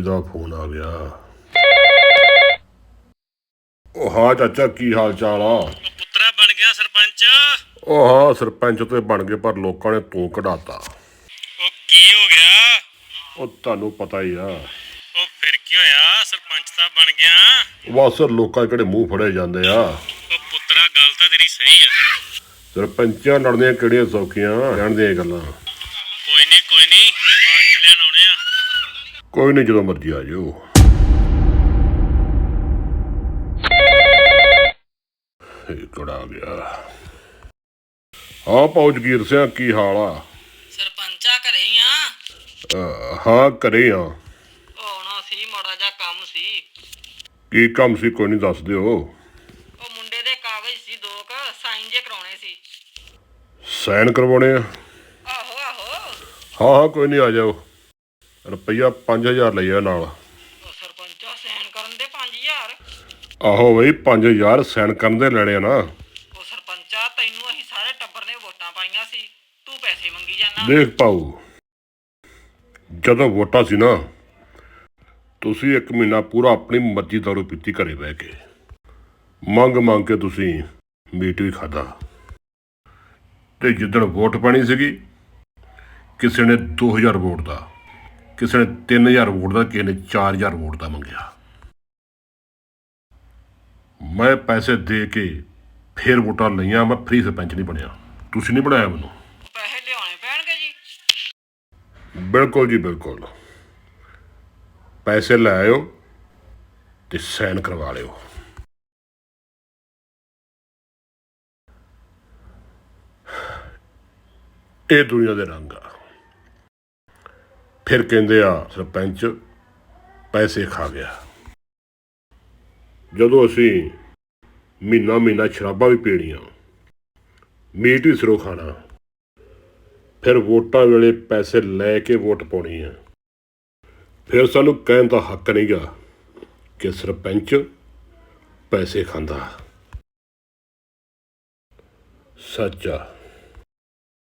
ਦਾ phone ਆ ਗਿਆ। ਉਹ ਹਾਂ ਚਾਚਾ ਕੀ ਹਾਲ ਚਾਲ ਆ? ਪੁੱਤਰਾ ਬਣ ਗਿਆ ਸਰਪੰਚ। ਉਹ ਹਾਂ ਸਰਪੰਚ ਤੇ ਬਣ ਗਏ ਪਰ ਲੋਕਾਂ ਨੇ ਤੂੰ ਕਢਾਤਾ। ਉਹ ਕੀ ਹੋ ਗਿਆ? ਉਹ ਤੁਹਾਨੂੰ ਪਤਾ ਹੀ ਆ। ਉਹ ਫਿਰ ਕੀ ਹੋਇਆ? ਸਰਪੰਚ ਤਾਂ ਬਣ ਗਿਆ। ਬਸ ਲੋਕਾਂ ਕਿਹੜੇ ਮੂੰਹ ਫੜੇ ਜਾਂਦੇ ਆ। ਉਹ ਪੁੱਤਰਾ ਗੱਲ ਤਾਂ ਤੇਰੀ ਸਹੀ ਆ। ਸਰਪੰਚਾਂ ਲੜਨੀਆਂ ਕਿਹੜੀਆਂ ਸੌਖੀਆਂ? ਜਾਣਦੇ ਇਹ ਗੱਲਾਂ। ਕੋਈ ਨਹੀਂ ਜਦੋਂ ਮਰਜ਼ੀ ਆ ਜਾਓ। ਇਹ ਕਿਹੜਾ ਆ ਗਿਆ? ਹਾਂ ਪਹੁੰਚਗੀਰ ਸਿੰਘ ਕੀ ਹਾਲ ਆ? ਸਰਪੰਚਾ ਘਰੇ ਹੀ ਆ। ਅਹ, ਹਾਂ ਘਰੇ ਆ। ਹੋਣਾ ਸੀ ਮਾੜਾ ਜਿਹਾ ਕੰਮ ਸੀ। ਕੀ ਕੰਮ ਸੀ ਕੋਈ ਨਹੀਂ ਦੱਸ ਦਿਓ। ਉਹ ਮੁੰਡੇ ਦੇ ਕਾਗਜ਼ ਸੀ ਦੋ ਕ ਸਾਈਨ ਜੇ ਕਰਾਉਣੇ ਸੀ। ਸਾਈਨ ਕਰਵਾਉਣੇ ਆ? ਆਹੋ ਆਹੋ। ਹਾਂ ਹਾਂ ਕੋਈ ਨਹੀਂ ਆ ਜਾਓ। ਰੁਪਈਆ 5000 ਲਈਆ ਨਾਲ। ਉਹ ਸਰਪੰਚਾ ਸਾਈਨ ਕਰਨ ਦੇ 5000 ਆਹੋ ਬਈ 5000 ਸਾਈਨ ਕਰਨ ਦੇ ਲੈਣੇ ਆ ਨਾ। ਉਹ ਸਰਪੰਚਾ ਤੈਨੂੰ ਅਸੀਂ ਸਾਰੇ ਟੱਬਰ ਨੇ ਵੋਟਾਂ ਪਾਈਆਂ ਸੀ ਤੂੰ ਪੈਸੇ ਮੰਗੀ ਜਾਣਾ ਦੇਖ ਪਾਉ ਜਦੋਂ ਵੋਟਾਂ ਸੀ ਨਾ ਤੁਸੀਂ ਇੱਕ ਮਹੀਨਾ ਪੂਰਾ ਆਪਣੀ ਮਰਜ਼ੀ ਦਾਰੂ ਪੀਤੀ ਘਰੇ ਬਹਿ ਕੇ। ਮੰਗ ਮੰਗ ਕੇ ਤੁਸੀਂ ਮੀਟ ਵੀ ਖਾਦਾ ਤੇ ਜਿੱਦਣ ਵੋਟ ਪਾਣੀ ਸੀਗੀ ਕਿਸੇ ਨੇ 2000 ਵੋਟ ਦਾ। ਕਿਸੇ ਨੇ 3000 ਵੋਟ ਦਾ ਕਿਸੇ ਨੇ 4000 ਵੋਟ ਦਾ ਮੰਗਿਆ। ਮੈਂ ਪੈਸੇ ਦੇ ਕੇ ਫੇਰ ਵੋਟਾਂ ਲਈਆਂ ਮੈਂ ਫ੍ਰੀ ਸਰਪੰਚ ਨਹੀਂ ਬਣਿਆ। ਤੁਸੀਂ ਨਹੀਂ ਬਣਾਇਆ ਮੈਨੂੰ। ਪੈਸੇ ਲਿਆਉਣੇ ਪੈਣਗੇ ਜੀ। ਬਿਲਕੁਲ ਜੀ ਬਿਲਕੁਲ। ਪੈਸੇ ਲੈ ਆਇਓ ਤੇ ਸਾਈਨ ਕਰਵਾ ਲਿਓ। ਇਹ ਦੁਨੀਆ ਦੇ ਰੰਗ ਆ। ਫਿਰ ਕਹਿੰਦੇ ਆ, ਸਰਪੰਚ ਪੈਸੇ ਖਾ ਗਿਆ। ਜਦੋਂ ਅਸੀਂ ਮਹੀਨਾ ਮਹੀਨਾ ਸ਼ਰਾਬਾਂ ਵੀ ਪੀਣੀਆਂ, ਮੀਟ ਵੀ ਸਿਰੋਂ ਖਾਣਾ, ਫਿਰ ਵੋਟਾਂ ਵੇਲੇ ਪੈਸੇ ਲੈ ਕੇ ਵੋਟ ਪਾਉਣੀ ਆ। ਫਿਰ ਸਾਨੂੰ ਕਹਿਣ ਦਾ ਹੱਕ ਨਹੀਂਗਾ ਕਿ ਸਰਪੰਚ ਪੈਸੇ ਖਾਂਦਾ। ਸੱਚਾ